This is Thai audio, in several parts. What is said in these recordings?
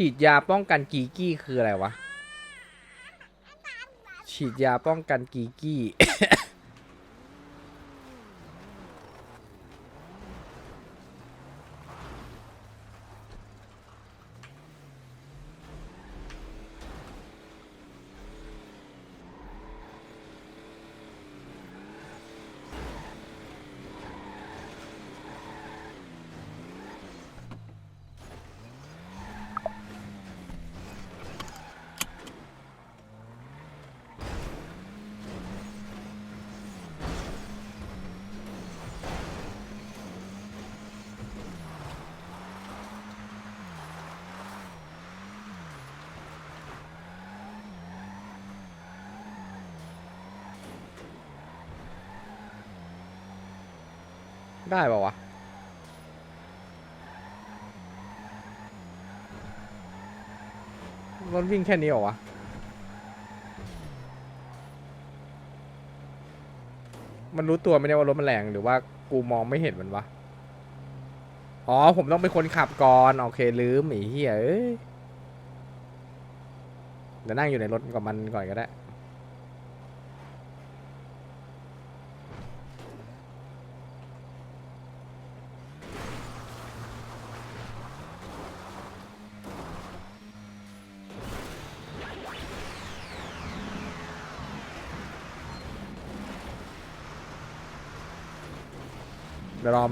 ฉีดยาป้องกันกีกี้คืออะไรวะ ฉีดยาป้องกันกีกี้ ได้ป่าวะ รถวิ่งแค่นี้เหรอวะ มันรู้ตัวไหมเนี่ได้ว่ารถมันแรงหรือว่ากูมองไม่เห็นมันวะ อ๋อ ผมต้องเป็นคนขับก่อน โอเค ลืมไอ้เหี้ยเอ้ยเดี๋ยวนั่งอยู่ในรถกับมันก่อนก็ได้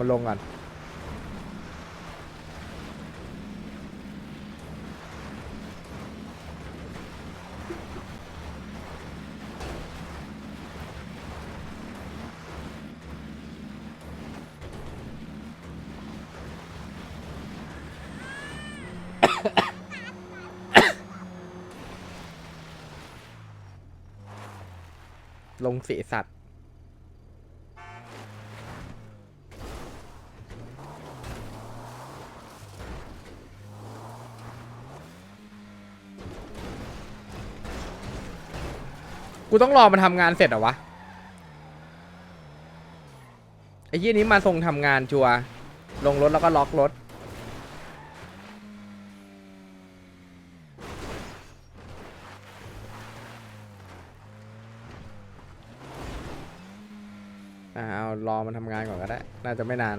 มันลงก่อนลงสีสัตว์ กูต้องรอมันทำงานเสร็จเหรอวะ ไอ้ยี่นี้มาส่งทำงานชัวร์ลงรถแล้วก็ล็อกรถ อ่าเอารอมันทำงานก่อนก็ได้ น่าจะไม่นาน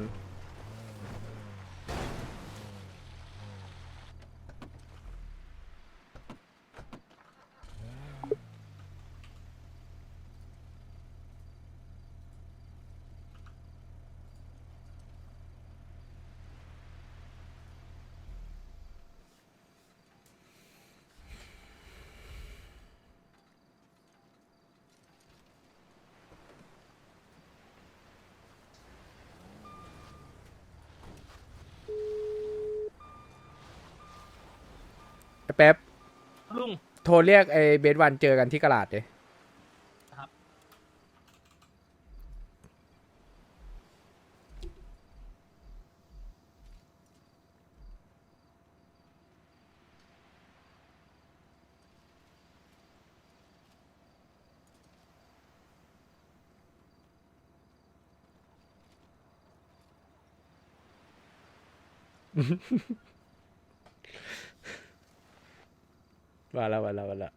ไอ้เป๊ปลุง โทรเรียกไอ้เบสวันเจอกันที่กระลาดเลยครับ ว่าแล้วว่าแล้วว่าแล้ว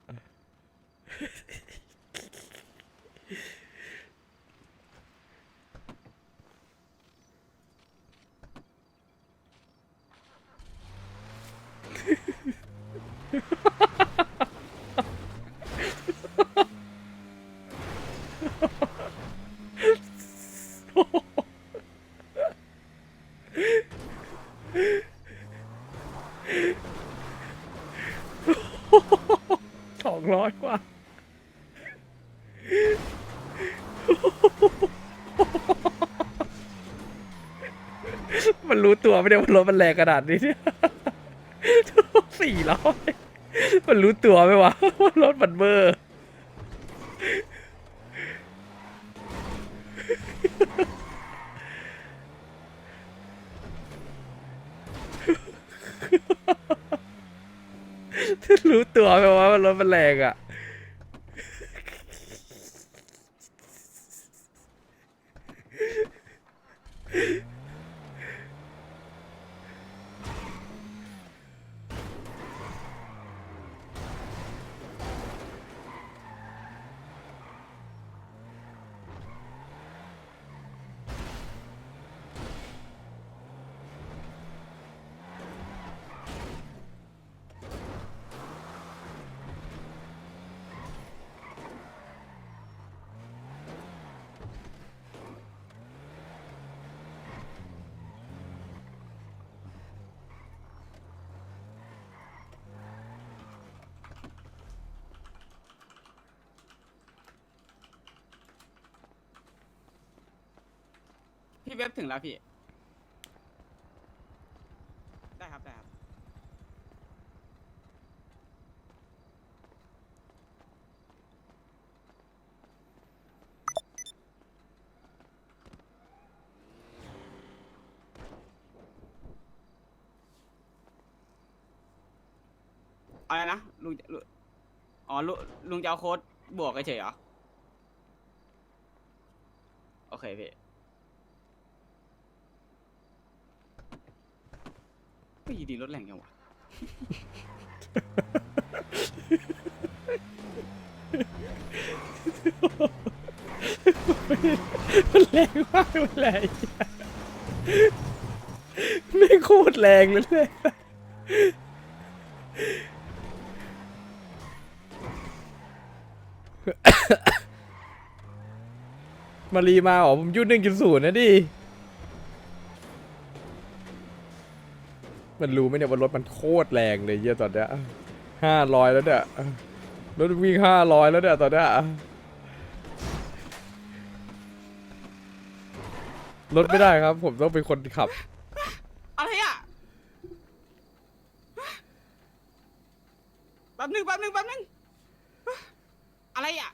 สองร้อยกว่า มันรู้ ตัวไม่ได้ว่ารถมันแรงขนาดนี้เนี่ยสี่ร้อยมันรู้ตัวไหมวะว่ารถมันเบอร์รู้ตัวไหมว่ารถมันแรงอะ พี่เว็บถึงแล้วพี่ ได้ครับได้ครับ อะไรนะลุงจะลุงอ๋อลุงลุงจะเอาโค้ดบวกเฉยๆเหรอ โอเคพี่ ไม่ดีรถแรงจังวะมันแรงมากมันแรงไม่โคตรแรงเลยเลยมารีมาเหรอผมยุ่หนึ่งจุดศูนย์นะดิ มันรู้ไหมเนี่ยว่ารถมันโคตรแรงเลยเยี่ยตอนเนี้ยห้าร้อยแล้วเนี่ยรถวิ่งห้าร้อยแล้วเนี่ยตอนเนี้ยรถไม่ได้ครับ ผมต้องเป็นคนขับ อะไรอะแป๊บหนึงแป๊บหนึงแป๊บหนึงอะไรอะ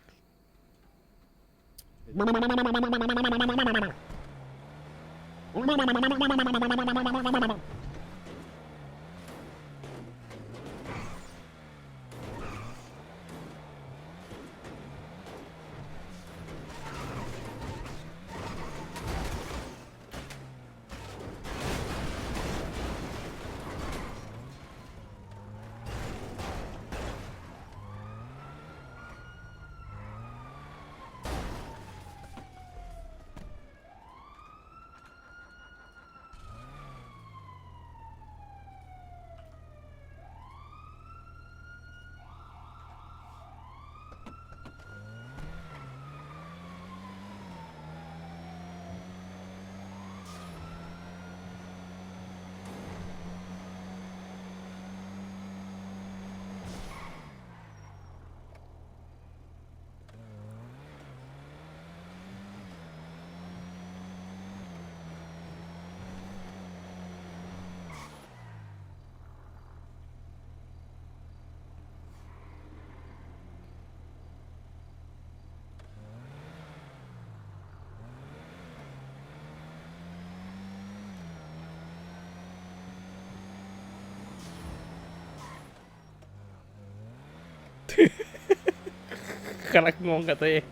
กำลังงงกับตัวเอง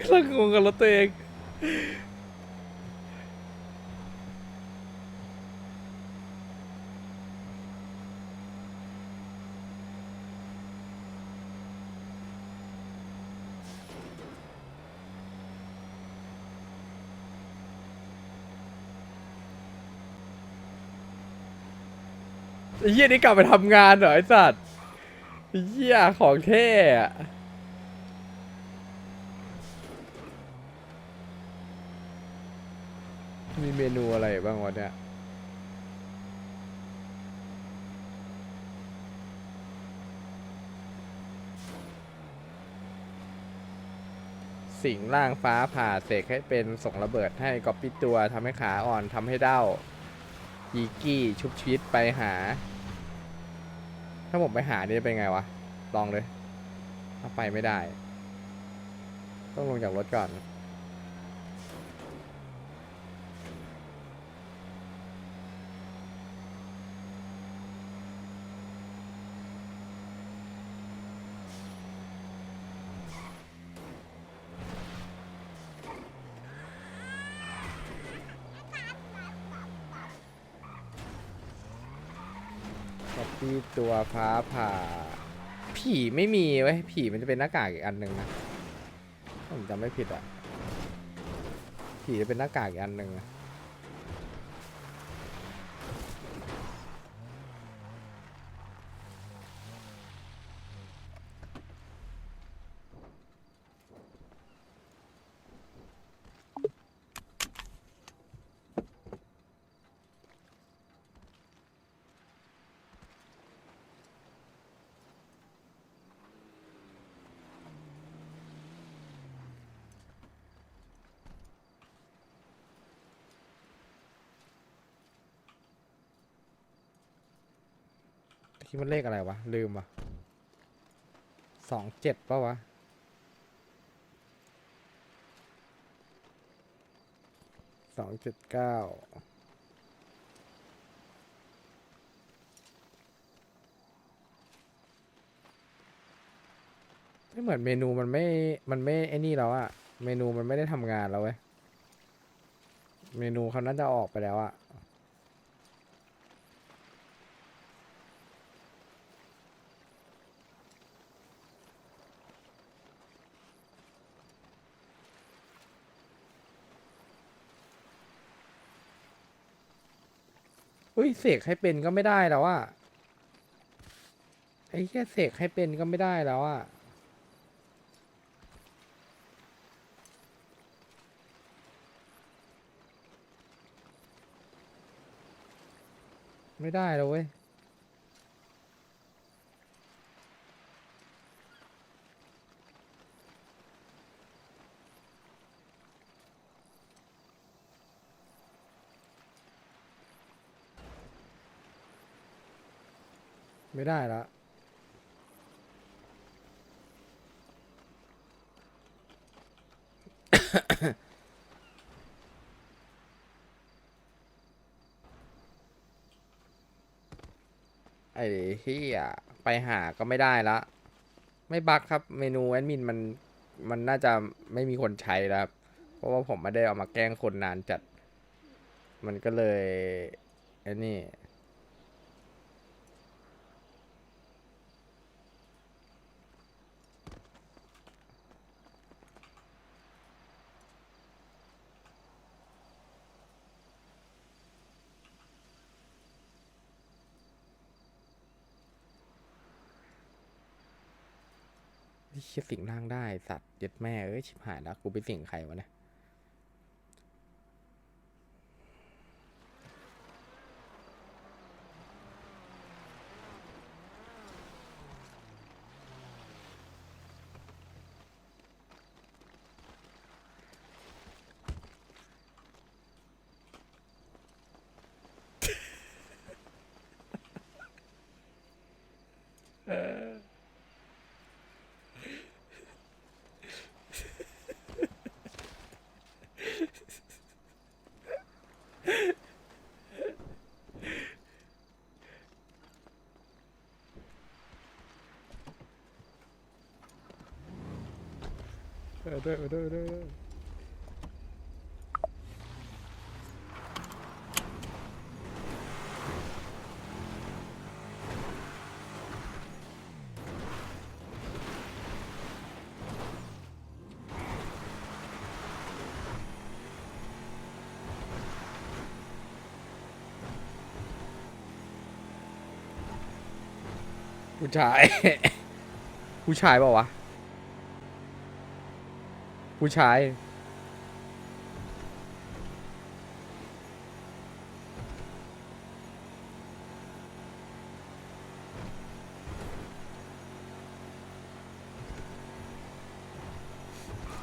กำลังงงกับรถตัวเองไอ้เหี้ยนี่กลับไปทำงานเหรอไอ้สัตว์ เหี้ยของเท่อะมีเมนูอะไรบ้างวะเนี่ยสิงล่างฟ้าผ่าเสกให้เป็นส่งระเบิดให้ก๊อปปี้ตัวทำให้ขาอ่อนทำให้เด้ายีกี้ชุบชีวิตไปหา ถ้าผมไปหานี่เป็นไงวะ ลองเลย ถ้าไปไม่ได้ ต้องลงจากรถก่อน ก๊อปปี้ตัวฟ้าผ่า ผีไม่มีเว้ยผีมันจะเป็นหน้ากากอีกอันหนึ่งนะผมจำไม่ผิดอะผีจะเป็นหน้ากากอีกอันหนึ่งนะ ที่มันเลขอะไรวะ ลืมว่ะสองเจ็ดปะวะ สองเจ็ดเก้าไม่เหมือนเมนูมันไม่ มันไม่ไอ้นี่แล้วอะเมนูมันไม่ได้ทำงานแล้วเว้ย เมนูเขาน่าจะออกไปแล้วอะ เฮ้ยเสกให้เป็นก็ไม่ได้แล้วอะไอ้แค่เสกให้เป็นก็ไม่ได้แล้วอะไม่ได้แล้วเว้ย ไม่ได้ละไอ้เฮียไปหาก็ไม่ได้ละ ไม่บักครับ เมนูแอดมินมันมันน่าจะไม่มีคนใช้แล้วครับ เพราะว่าผมไม่ได้เอามาแกล้งคนนานจัด มันก็เลยไอ้นี่ ไอ้เชี่ยสิงร่างได้สัตว์เย็ดแม่เอ้ยชิบหายแล้วกูไปสิ่งใครวะเนี่ย เออด้วยเด้วยเด้วยเด้วยผู้ชาย ผู้ชายเปล่าวะ ผู้ชาย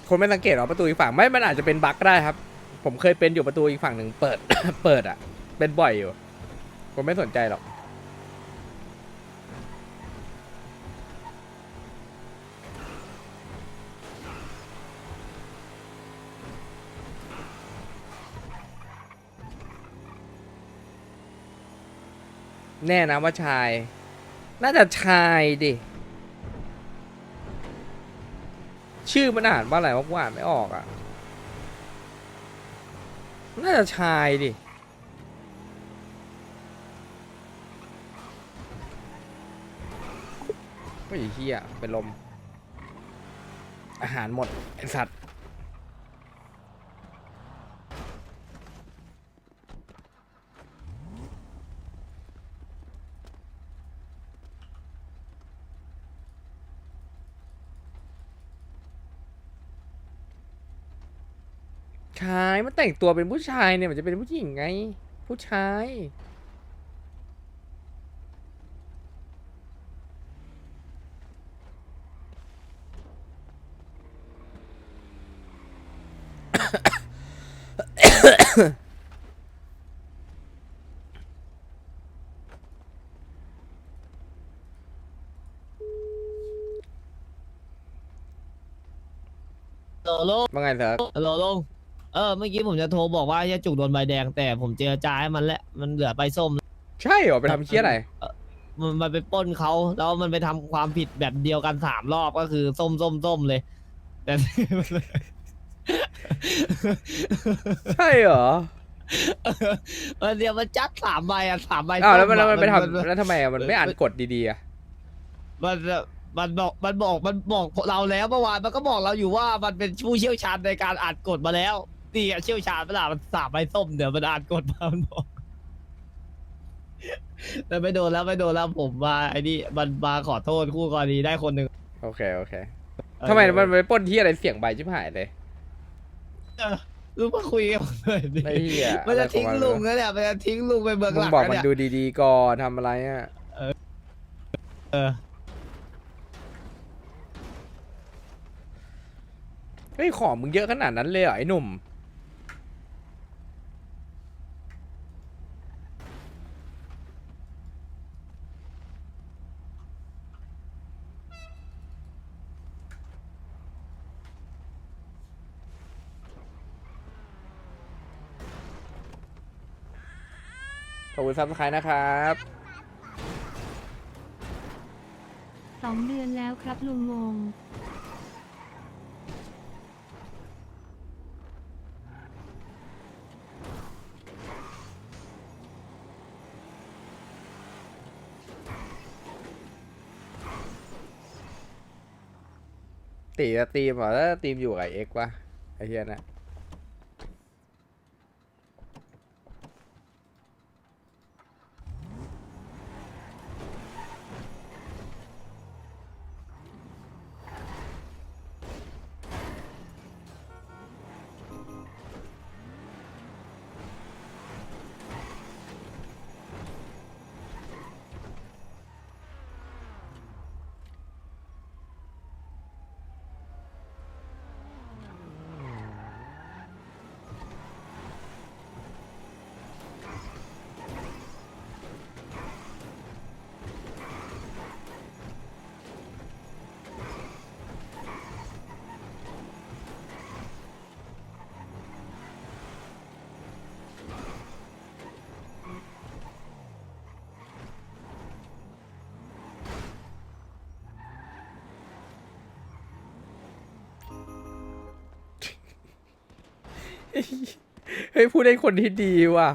คนไม่สังเกตหรอประตูอีกฝั่งไม่มันอาจจะเป็นบั๊กก็ได้ครับ ผมเคยเป็นอยู่ประตูอีกฝั่งหนึ่งเปิด เปิดอะ เป็นบ่อยอยู่ ผมไม่สนใจหรอก แน่นะว่าชาย น่าจะชายดิ ชื่อมันอ่านว่าอะไรวะกูอ่านไม่ออกอะ น่าจะชายดิไม่เฮียเป็นลม อาหารหมดไอสัตว์ ชายมันแต่งตัวเป็นผู้ชายเนี่ยมันจะเป็นผู้หญิงไง ผู้ชาย โหลลงว่าไงเถอะโหลลง เออเมื่อกี้ผมจะโทรบอกว่าจะจุกโดนใบแดงแต่ผมเจรจาให้มันแล้วมันเหลือใบส้ม ใช่เหรอไปทำเชี่ยอะไร มันมันไปปล้นเขาแล้วมันไปทำความผิดแบบเดียวกันสามรอบก็คือส้มส้มส้มเลย แต่ ใช่เหรอมันเดียวมันจัดสามใบอะสามใบอ้าวแล้วมันส้แล้วมันไปอะทำแล้วทำไมอะมันไม่อ่านกฎดีๆอะมันมันบอกมันบอกมันบอกเราแล้วเมื่อวานมันก็บอกเราอยู่ว่ามันเป็นผู้เชี่ยวชาญในการอ่านกฎมาแล้ว นี่อะเชี่ยวชาญเวลามันสามใบส้มเดี๋ยวมันอ่านกฎมามันบอกแต่ไม่โดนแล้วไม่โดนแล้วผมมาไอ้นี่มันมาขอโทษคู่กรณีได้คนหนึ่งโอเค โอเคทำไมมันไปปล้นที่อะไรเสียงใบชิบหายเลย เออรู้มาคุยกันเลยดิไอ้เหี้ยมันจะทิ้งลุงแล้วเนี่ยมันจะทิ้งลุงไปเบืองมึหงลังบอกแล้วมันเนี่ยดูดีๆก่อนทำอะไรอะ เออเฮ้ยของมึงเยอะขนาดนั้นเลยเหรอไอ้หนุ่ม ขอบคุณซับสไครต์นะครับ สองเดือนแล้วครับลุงงง ตีจะตีมเหรอแล้วตีมอยู่กับเอ็กซ์วะไอ้เหี้ยนะ เฮ้ยพูดได้คนที่ดีว่ะ